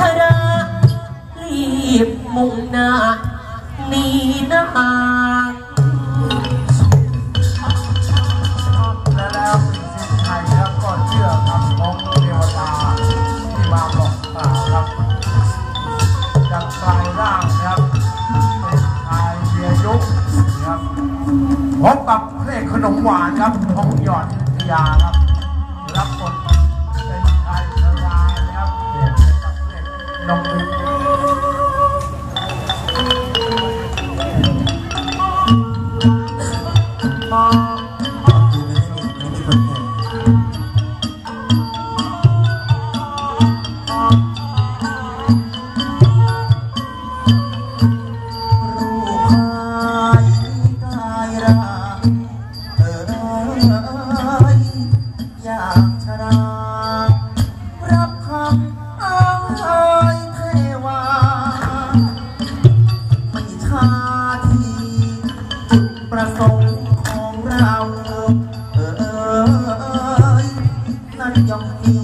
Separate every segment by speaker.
Speaker 1: ชรารีบมุ่งหน้าหนีหน้า
Speaker 2: แล้วเป็นสิทไทยครับก็เชื่อคำของเทวดาที่มาบอกกล่าวครับจากกลายร่างครับเป็นชายเบียยุคนะครับพบกับเพลงขนมหวานครับของหยอดวิทยาครับรับบท ประ
Speaker 3: สงค์ นั่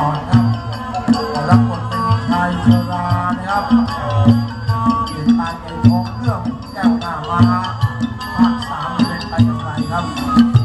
Speaker 3: ค
Speaker 2: งหยอดครับรับบทเป็นชายชรานะครับติดตามในของเรื่องแก้วหน้ามาภาคสามเป็นไปอย่างไรครับ